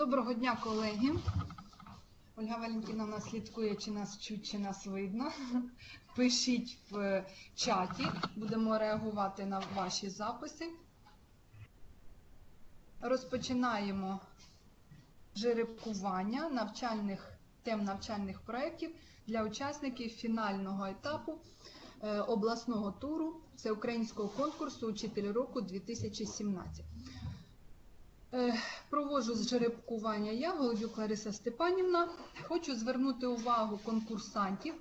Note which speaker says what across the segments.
Speaker 1: Доброго дня, колеги. Ольга Валентиновна слідкує, чи нас чуть, чи нас видно. Пишіть в чаті, будемо реагувати на ваші записи. Розпочинаємо жеребкування навчальних тем навчальних проєктів для учасників фінального етапу е, обласного туру всеукраїнського конкурсу Учитель року 2017. Проводжу з жеребкування я, Голодюк Лариса Степанівна. Хочу звернути увагу конкурсантів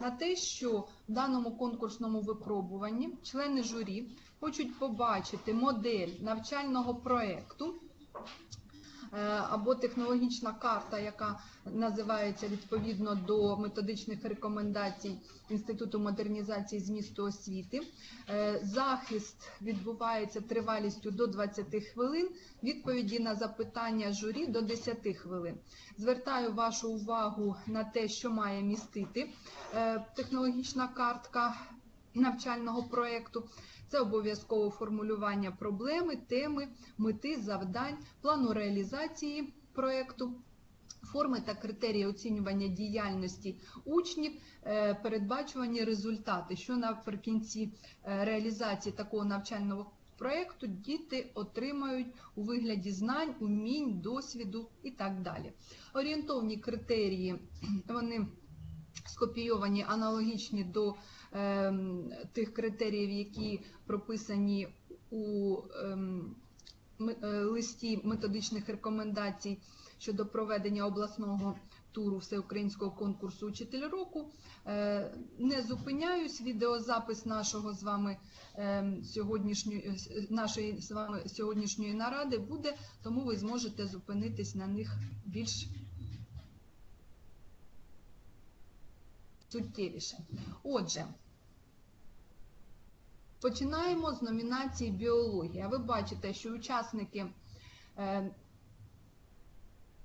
Speaker 1: на те, що в даному конкурсному випробуванні члени журі хочуть побачити модель навчального проєкту або технологічна карта, яка називається відповідно до методичних рекомендацій Інституту модернізації змісту освіти. Е, Захист відбувається тривалістю до 20 хвилин, відповіді на запитання журі до 10 хвилин. Звертаю вашу увагу на те, що має містити е, технологічна картка навчального проєкту. Це обов'язково формулювання проблеми, теми, мети, завдань, плану реалізації проєкту, форми та критерії оцінювання діяльності учнів, е, передбачувані результати, що наприкінці е, реалізації такого навчального проєкту діти отримають у вигляді знань, умінь, досвіду і так далі. Орієнтовні критерії вони скопійовані аналогічні до тих критеріїв, які прописані у ем, е, листі методичних рекомендацій щодо проведення обласного туру всеукраїнського конкурсу Учитель року. Е, Не зупиняюсь, відеозапис нашого з вами ем, сьогоднішньої е, нашої з вами сьогоднішньої наради буде, тому ви зможете зупинитись на них більш суттєвіше. Отже, починаємо з номінації біологія. Ви бачите, що учасники е,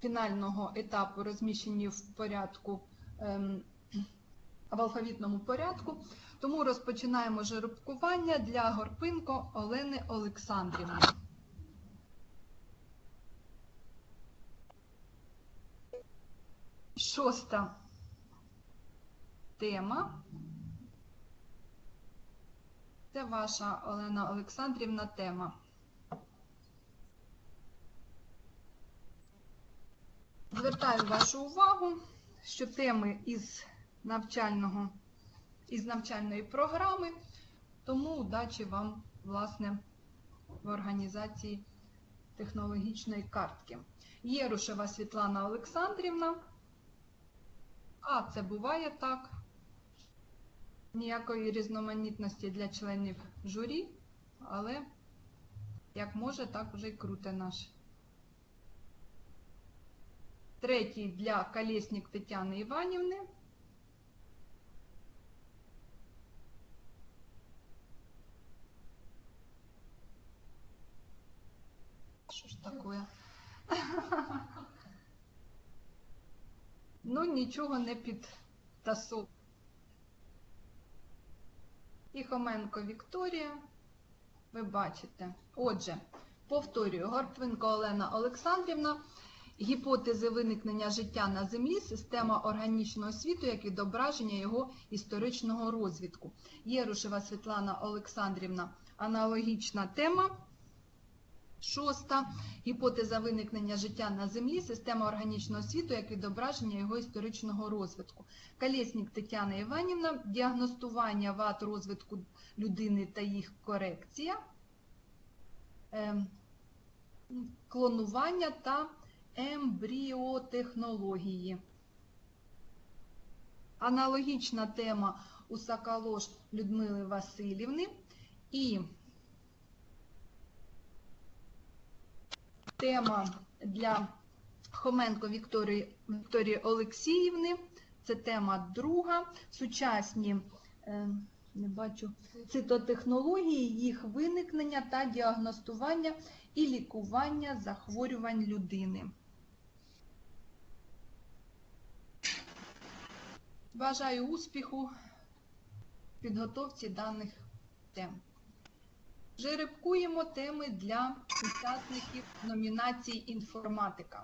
Speaker 1: фінального етапу розміщені в порядку ем, в алфавітному порядку. Тому розпочинаємо жеребкування для Горпинко Олени Олександрівни. Шоста тема. Це ваша Олена Олександрівна тема. Звертаю вашу увагу, що теми із навчального із навчальної програми, тому удачі вам, власне, в організації технологічної картки. Єрушева Світлана Олександрівна. А це буває так. Ніякої різноманітності для членів журі, але як може, так вже й круте наш. Третій для Колєснік Тетяни Іванівни. Що ж таке? Ну, нічого не підтасов. І Хоменко Вікторія. Ви бачите. Отже, повторюю, Горпвинко Олена Олександрівна. Гіпотези виникнення життя на Землі, система органічного світу як відображення його історичного розвитку. Єрушева Світлана Олександрівна. Аналогічна тема. Шоста гіпотеза виникнення життя на Землі, система органічного світу як відображення його історичного розвитку. Калєснік Тетяна Іванівна, діагностування вад розвитку людини та їх корекція, Ем, клонування та ембріотехнології. Аналогічна тема у Сакалош Людмили Васильівни і тема для Хоменко Вікторії, Вікторії Олексіївни. Це тема друга. Сучасні е, не бачу, цитотехнології, їх виникнення та діагностування і лікування захворювань людини. Бажаю успіху в підготовці даних тем. Жеребкуємо теми для учасників номінації інформатика.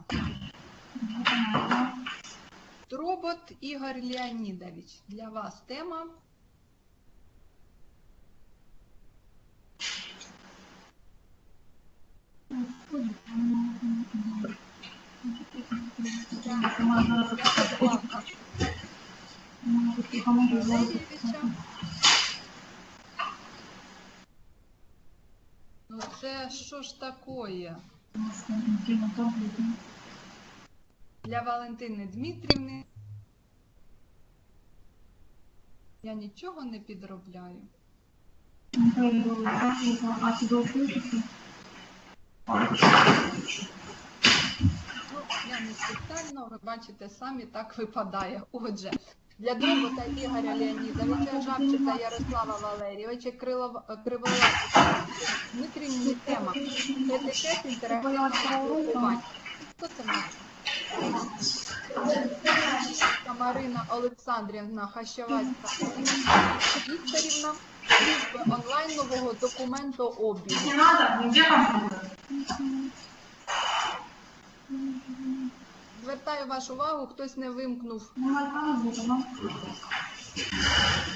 Speaker 1: Робот Ігор Леонідович. Для вас тема. Валерійовича. Ну це що ж такое? Для Валентини Дмитрівни. Я нічого не підробляю. Ну, я не спеціально, ви бачите, самі так випадає. Отже, для Дробота Ігоря Леонідовича, Жабчика Ярослава Валерійовича, Крилова- Криволапика Дмитрівні тема етикет інтерактивного спілкування. Хто це? Марина Олександрівна Хащавацька Вікторівна, служби онлайнового документообігу.
Speaker 2: Не надо, где компьютер?
Speaker 1: Звертаю вашу увагу, хтось не вимкнув
Speaker 2: Не надо, звука,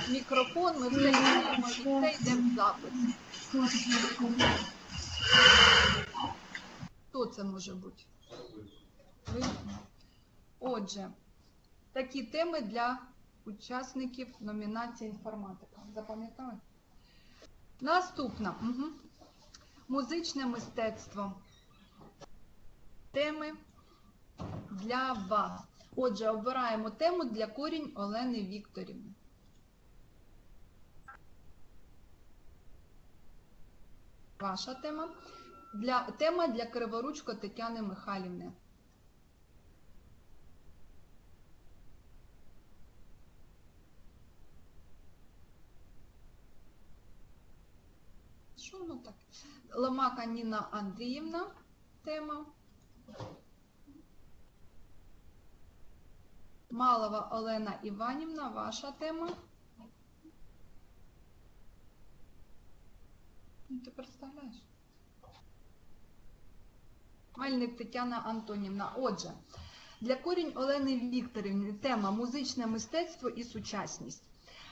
Speaker 1: мікрофон, ми все чуємо і все йде в запис. Хто це може бути? Ви? Отже, такі теми для учасників номінації інформатика. Запам'ятали? Наступна. Угу. Музичне мистецтво. Теми для вас. Отже, обираємо тему для корінь Олени Вікторівни. Ваша тема. Для, тема для Криворучко Тетяни Михайлівни. Що воно так? Ломака Ніна Андріївна тема. Малова Олена Іванівна, ваша тема. Ну, ти представляєш? Мельник Тетяна Антонівна. Отже, для корінь Олени Вікторівни тема музичне мистецтво і сучасність.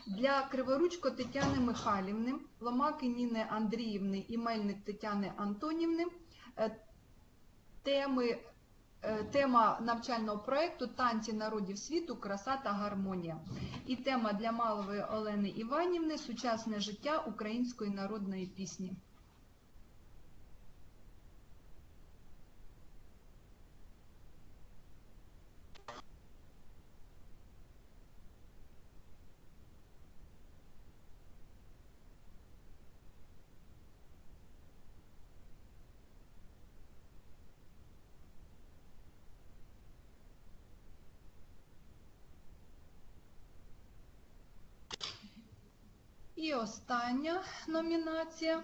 Speaker 1: Для Криворучко Тетяни Михайлівни, Ломаки Ніни Андріївни і Мельник Тетяни Антонівни е, теми, тема навчального проєкту Танці народів світу, краса та гармонія. І тема для Малової Олени Іванівни Сучасне життя української народної пісні. І остання номінація.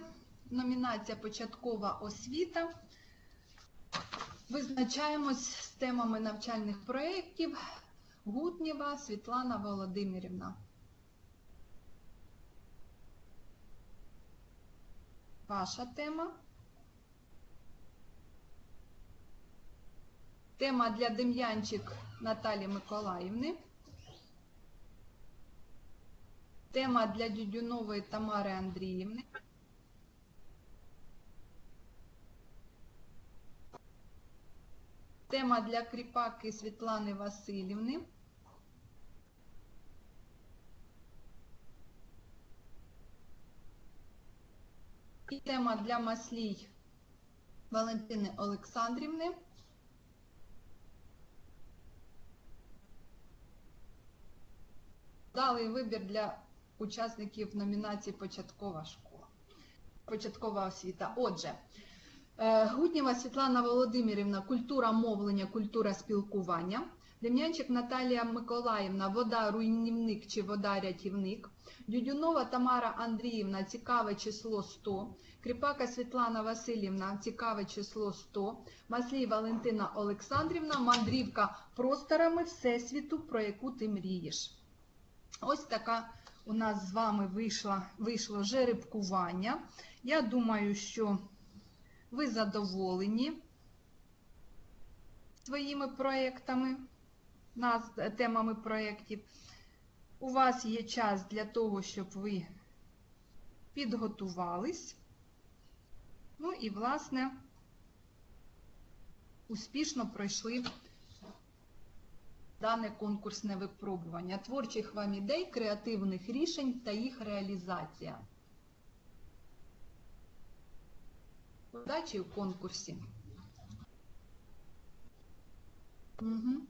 Speaker 1: Номінація Початкова освіта. Визначаємось з темами навчальних проєктів. Гутнєва Світлана Володимирівна. Ваша тема. Тема для Дем'янчик Наталі Миколаївни. Тема для Дюдюнової Тамари Андріївни. Тема для Кріпаки Світлани Васильівни. І тема для Маслій Валентини Олександрівни. Дали вибір для учасників номінації Початкова школа. Початкова освіта. Отже, е, Гутнєва Світлана Володимирівна Культура мовлення, культура спілкування. Дем'янчик Наталія Миколаївна Вода руйнівник чи вода рятівник. Дюдюнова Тамара Андріївна Цікаве число 100. Кріпака Світлана Васильівна Цікаве число 100. Маслій Валентина Олександрівна Мандрівка просторами Всесвіту, про яку ти мрієш. Ось така у нас з вами вийшло, вийшло жеребкування. Я думаю, що ви задоволені своїми проєктами, темами проєктів. У вас є час для того, щоб ви підготувались. Ну і, власне, успішно пройшли дане конкурсне випробування. Творчих вам ідей, креативних рішень та їх реалізація. Удачі у конкурсі. Угу.